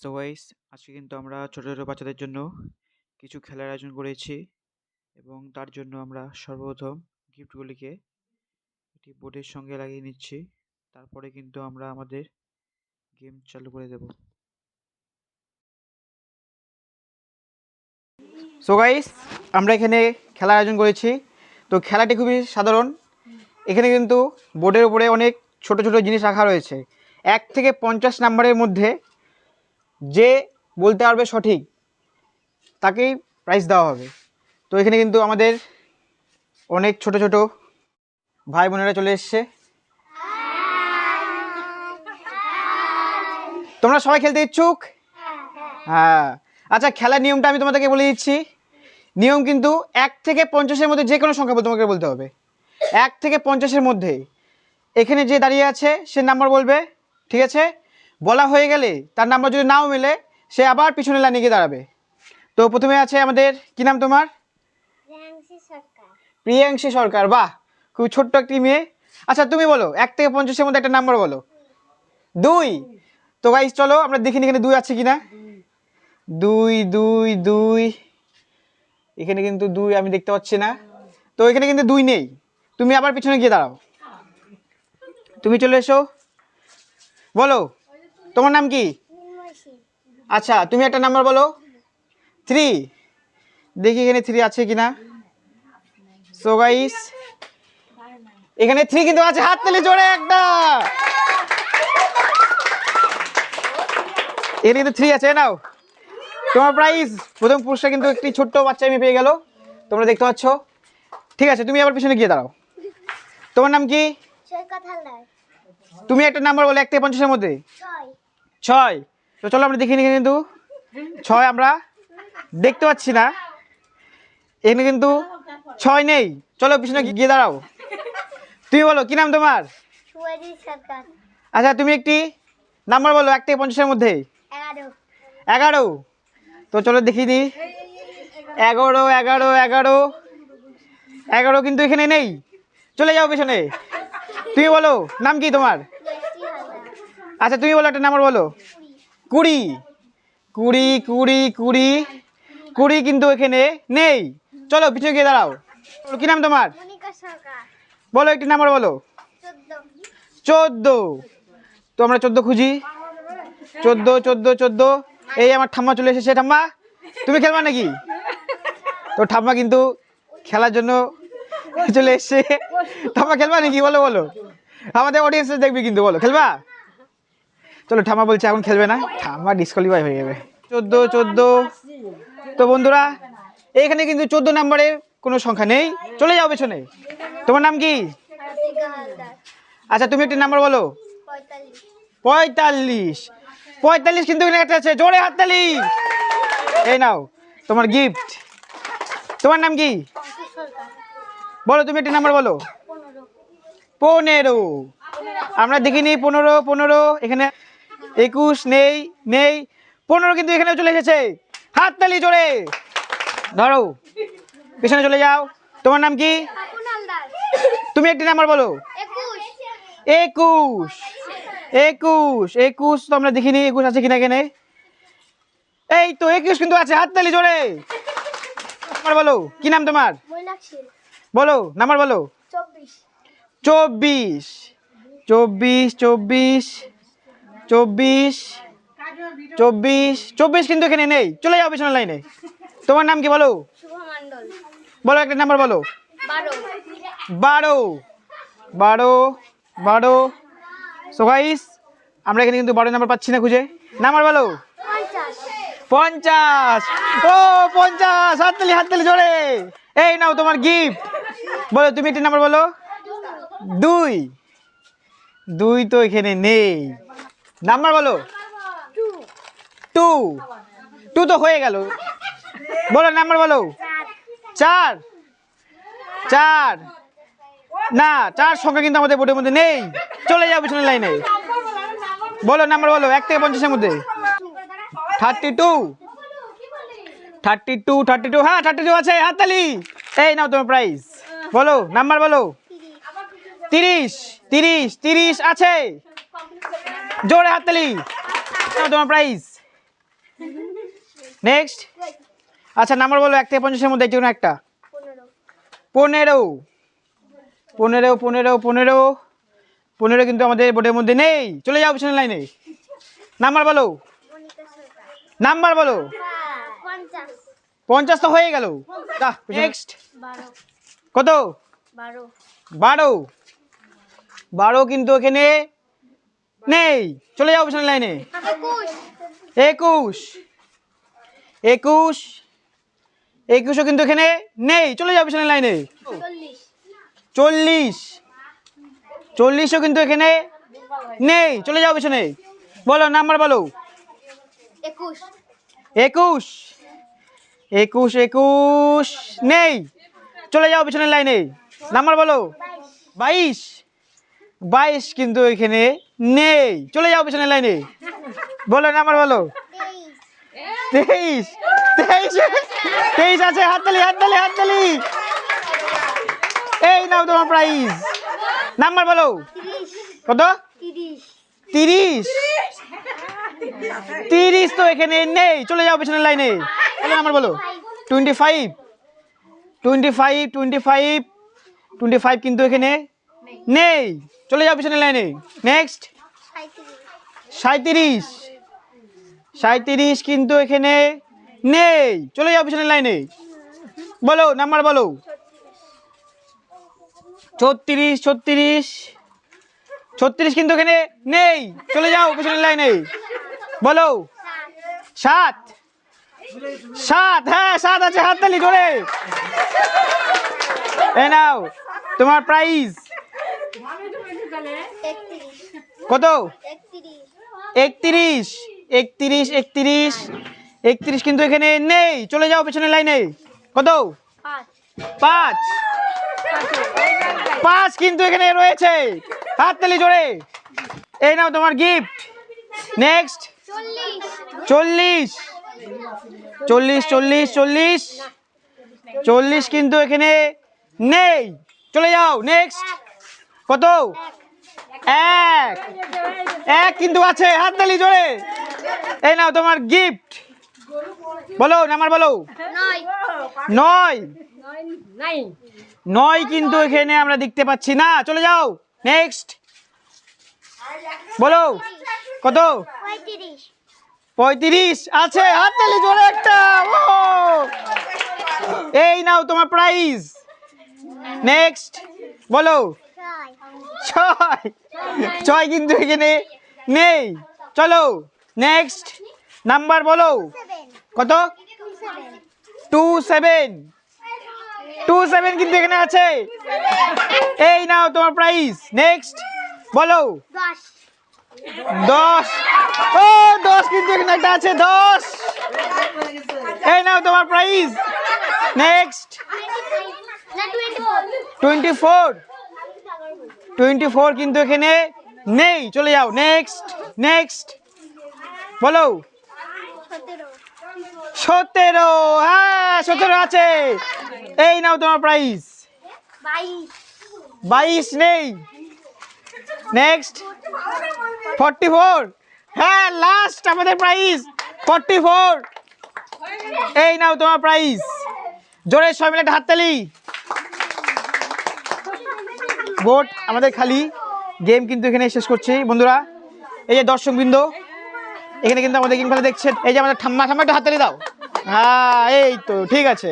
So guys আজকে কিন্তু আমরা ছোট ছোট বাচ্চাদের জন্য কিছু খেলার আয়োজন করেছি এবং তার জন্য আমরা সর্বপ্রথম গিফটগুলিকে একটি বোর্ডের সঙ্গে লাগিয়ে নিচ্ছি। তারপরে কিন্তু আমরা আমাদের গেম চালু করে দেব। সো গাইস আমরা এখানে খেলার আয়োজন করেছি। তো খেলাটি খুবই সাধারণ। এখানে কিন্তু বোর্ডের উপরে অনেক ছোট ছোট জিনিস রাখা রয়েছে। এক থেকে পঞ্চাশ নাম্বারের মধ্যে যে বলতে পারবে সঠিক, তাকেই প্রাইজ দেওয়া হবে। তো এখানে কিন্তু আমাদের অনেক ছোট ছোট ভাই বোনেরা চলে এসছে। তোমরা সবাই খেলতে ইচ্ছুক? হ্যাঁ। আচ্ছা খেলার নিয়মটা আমি তোমাদেরকে বলে দিচ্ছি। নিয়ম কিন্তু এক থেকে পঞ্চাশের মধ্যে যে কোনো সংখ্যা তোমাকে বলতে হবে। এক থেকে পঞ্চাশের মধ্যে। এখানে যে দাঁড়িয়ে আছে, সে নাম্বার বলবে। ঠিক আছে? বলা হয়ে গেলে তার নাম্বার যদি নাও মেলে সে আবার পিছনে লাইনে গিয়ে দাঁড়াবে। তো প্রথমে আছে আমাদের কি নাম তোমার? প্রিয়াংশী সরকার। বাহ! খুব ছোট্ট একটি মেয়ে। আচ্ছা তুমি বলো এক থেকে পঞ্চাশের মধ্যে একটা নাম্বার বলো। দুই! তো গাইস চলো আমরা দেখিনি এখানে দুই আছে কিনা। দুই দুই দুই। এখানে কিন্তু দুই আমি দেখতে পাচ্ছি না। তো এখানে কিন্তু দুই নেই। তুমি আবার পিছনে গিয়ে দাঁড়াও। তুমি চলে এসো। বলো। তোমার নাম কি? আচ্ছা তুমি একটা নাম্বার বলো। থ্রি দেখি এখানে থ্রি আছে কিনা। সো গাইস এখানে থ্রি কিন্তু আছে। হাত তালি জোরে একটা। এখানে কিন্তু থ্রি আছে নাও। তোমার প্রাইস প্রথম পুরস্কার কিন্তু একটি ছোট্ট বাচ্চা আমি পেয়ে গেল। তোমরা দেখতে পাচ্ছ। ঠিক আছে তুমি আবার পিছনে গিয়ে দাঁড়াও। তোমার নাম কি? তুমি একটা নাম্বার বলো এক থেকে পঞ্চাশের মধ্যে। ছয়। তো চলো আমরা দেখি এখানে কিন্তু ছয় আমরা দেখতে পাচ্ছি না। এখানে কিন্তু ছয় নেই। চলো পিছনে গিয়ে দাঁড়াও। তুমি বলো কি নাম তোমার? আচ্ছা তুমি একটি নাম্বার বলো এক থেকে পঞ্চাশের মধ্যে? এগারো। তো চলো দেখি নি। এগারো এগারো এগারো। এগারো কিন্তু এখানে নেই। চলে যাও পেছনে। তুমি বলো নাম কি তোমার? আচ্ছা তুমি বলো একটা নাম্বার বলো। কুড়ি। কুড়ি কুড়ি কুড়ি। কুড়ি কিন্তু এখানে নেই। চলো পিছনে গিয়ে দাঁড়াও। কি নাম তোমার? বলো একটি নাম্বার বলো। চোদ্দ। চোদ্দ। তো আমরা চোদ্দ খুঁজি। চোদ্দ চোদ্দ চোদ্দ। এই আমার ঠাম্মা চলে এসেছে ঠাম্মা। তুমি খেলবা নাকি? তো ঠাম্মা কিন্তু খেলার জন্য চলে এসছে। ঠাম্মা খেলবা নাকি? বলো বলো। আমাদের অডিয়েন্স দেখবি কিন্তু বলো। খেলবা? চলো ঠাম্মা বলছে এখন খেলবে না। ঠাম্মা ডিসকোয়ালিফাই হয়ে যাবে। চোদ্দ চোদ্দ। তো বন্ধুরা, এইখানে কিন্তু চোদ্দ নাম্বারের কোনো সংখ্যা নেই। চলে যাও পেছনে। তোমার নাম কি? আচ্ছা তুমি একটি নাম্বার বলো। পঁয়তাল্লিশ। পঁয়তাল্লিশ কিন্তু এখানে একটা আছে। জোরে হাততালি। এই নাও, তোমার গিফট তোমার নাম কি? বলো, তুমি একটি নাম্বার বলো। পনেরো। আমরা দেখিনি, পনেরো পনেরো। এখানে একুশ নেই নেই পনেরো কিন্তু এখানে চলে এসেছে। হাততালি জোরে। ধরো পেছনে চলে যাও। তোমার নাম কি? তুমি একটি নাম্বার বলো। একুশ একুশ একুশ তো আমরা দেখিনি একুশ আছে কিনা এখানে? এই তো একুশ কিন্তু আছে হাততালি জোরে। বলো কি নাম তোমার? বলো নাম্বার বলো। চব্বিশ। চব্বিশ চব্বিশ চব্বিশ। চব্বিশ চব্বিশ চব্বিশ কিন্তু এখানে নেই। চলে যাও পিছনের লাইনে। তোমার নাম কি বলো? বলো একটা নাম্বার বলো। বারো। বারো। বারো সো গাইস আমরা এখানে কিন্তু বারো নাম্বার পাচ্ছি না খুঁজে। নাম্বার বলো। পঞ্চাশ। পঞ্চাশ। ও পঞ্চাশ। হাততালি হাততালি জোরে। এই নাও তোমার গিফট বলো তুমি একটি নাম্বার বলো। দুই। দুই তো এখানে নেই। নাম্বার বলো। টু টু তো হয়ে গেল। বলো নাম্বার বলো। চার। চার। না, চার সংখ্যা কিন্তু আমাদের বোর্ডের মধ্যে নেই। চলে যাও পিছনের লাইনে। বলো নাম্বার বলো, এক থেকে পঞ্চাশের মধ্যে। Thirty two thirty two thirty two হ্যাঁ থার্টি টু আছে, হাততালি। এই নাও তোমার প্রাইস বলো, নাম্বার বলো। তিরিশ তিরিশ তিরিশ আছে। জোরে হাততালি তোমার প্রাইস নেক্সট আচ্ছা নাম্বার বলো, এক থেকে পঞ্চাশের মধ্যে যে একটা। পনেরো। পনেরো পনেরো পনেরো পনেরো কিন্তু আমাদের বোর্ডের মধ্যে নেই। চলে যাও পিছনের লাইনে নাম্বার বলো। নাম্বার বলো। পঞ্চাশ তো হয়ে গেল। নেক্সট কত? বারো। বারো কিন্তু এখানে নেই চলে যাও পিছনের লাইনে একুশ। একুশ। একুশ। একুশও কিন্তু এখানে নেই চলে যাও পিছনের লাইনে চল্লিশ। চল্লিশ। চল্লিশও কিন্তু এখানে নেই চলে যাও পিছনে বলো নাম্বার বলো। একুশ। একুশ। একুশ একুশ নেই চলে যাও পিছনের লাইনে নাম্বার বলো। বাইশ। বাইশ কিন্তু এখানে নেই। চলে যাও পিছনের লাইনে। বলো নাম্বার বলো। তেইশ। তেইশ। তেইশ আছে, হাততালি হাততালি হাততালি। এই নাও তোমার প্রাইজ নাম্বার বলো। কত? তিরিশ। তিরিশ তো এখানে নেই। চলে যাও পিছনের লাইনে। নাম্বার বলো। Twenty five twenty five twenty five twenty five কিন্তু এখানে নেই, চলে যাও পিছনে লাইনে। নেক্সট সাঁত্রিশ সাঁত্রিশ কিন্তু এখানে নেই, চলে যাও পিছনের লাইনে। বলো, নাম্বার বলো। ছত্রিশ ছত্রিশ। ছত্রিশ কিন্তু এখানে নেই, চলে যাও পিছনের লাইনে। বলো। সাত। সাত হ্যাঁ সাত আছে, হাততালি জোরে এই নাও, তোমার প্রাইস একত্রিশ কত? একত্রিশ। একত্রিশ। একত্রিশ একত্রিশ। কিন্তু এখানে নেই। চলে যাও পেছনের লাইনে। কত? পাঁচ। পাঁচ। কিন্তু এখানে রয়েছে। হাততালি জোরে। এই নাও তোমার গিফট নেক্সট চল্লিশ। চল্লিশ। চল্লিশ চল্লিশ চল্লিশ। কিন্তু এখানে নেই। চলে যাও। নেক্সট কত? এক। এক কিন্তু আছে হাততালি জোরে। এই নাও তোমার গিফট বলো নাম্বার বলো। নয়। নয়। নয় কিন্তু এখানে আমরা দেখতে পাচ্ছি না। চলে যাও। নেক্সট বলো কত? পঁয়ত্রিশ। পঁয়ত্রিশ আছে হাততালি জোরে একটা। ও এই নাও তোমার প্রাইজ নেক্সট বলো। ছয়। ছয় কিন্তু এখানে নেই। চলো নেক্সট নাম্বার বলো। কত? টু সেভেন টু সেভেন কিন্তু এখানে আছে। এই নাও তোমার প্রাইস নেক্সট বলো। দশ। ও দশ কিন্তু এখানে একটা আছে দশ। এই নাও তোমার price next twenty four twenty four কিন্তু এখানে নেই। চলে যাও। নেক্সট নেক্সট বলো। সতেরো। হ্যাঁ সতেরো আছে। এই নাও তোমার প্রাইস বাইশ নেই। নেক্সট ফর্টি ফোর হ্যাঁ লাস্ট আমাদের প্রাইস ফর্টি ফোর এই নাও তোমার প্রাইস জোরে সবাই মিলে হাততালি বোট আমাদের খালি গেম কিন্তু এখানে শেষ করছি। বন্ধুরা, এই যে দর্শকবৃন্দ, এখানে কিন্তু আমাদের গেম খেলা দেখছেন। এই যে আমাদের ঠাম্মা ঠাম্মা একটা হাতালি দাও। হ্যাঁ এই তো, ঠিক আছে।